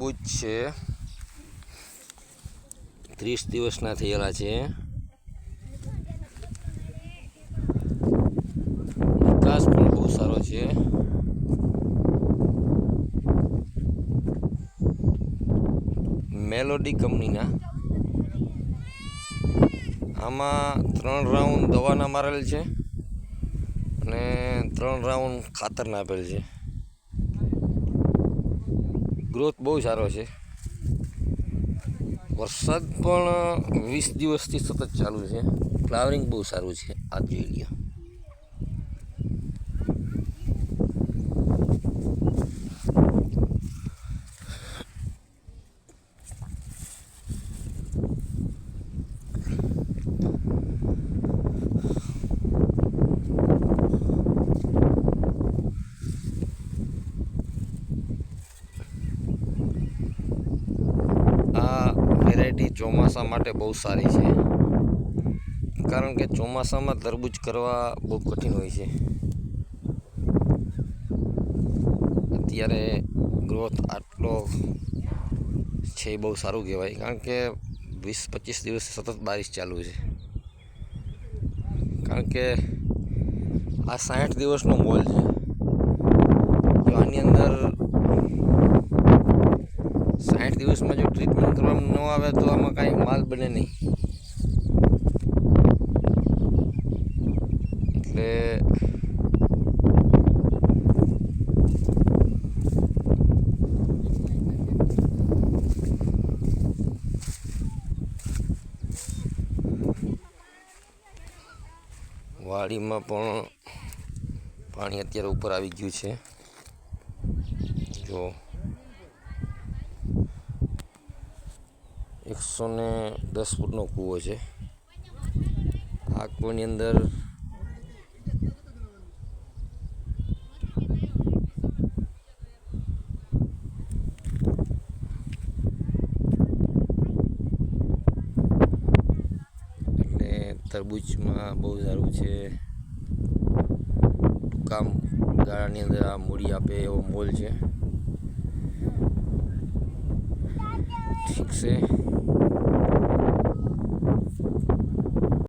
તરબૂચ છે. ત્રીસ દિવસના થયેલા છે. વિકાસ પણ બહુ સારો છે. મેલોડી કંપનીના. આમાં ત્રણ રાઉન્ડ દવાના મારેલ છે અને ત્રણ રાઉન્ડ ખાતરના આપેલ છે. ગ્રોથ બહુ સારો છે. વરસાદ પણ વીસ દિવસથી સતત ચાલુ છે. ફ્લાવરિંગ બહુ સારું છે આ જોઈ લ્યો આ વેરાયટી ચોમાસા માટે બહુ સારી છે. કારણ કે ચોમાસામાં તરબૂચ કરવા બહુ કઠિન હોય છે. અત્યારે ગ્રોથ આટલો છે એ બહુ સારું કહેવાય. કારણ કે વીસ પચીસ દિવસ સતત બારિશ ચાલુ છે. કારણ કે આ સાઠ દિવસનો મોલ છે. જો આની અંદર સાઠ દિવસમાં જો ટ્રીટમેન્ટ કરવામાં ન આવે તો આમાં કાંઈ માલ બને નહીં. એટલે વાડીમાં પણ પાણી અત્યારે ઉપર આવી ગયું છે. જો એકસો ને દસ ફૂટનો કૂવો છે. આ કૂવાની અંદર તરબૂચમાં બહુ સારું છે. ટૂંકા ગાળાની અંદર આ મૂડી આપે એવો મોલ છે. ઠીક છે.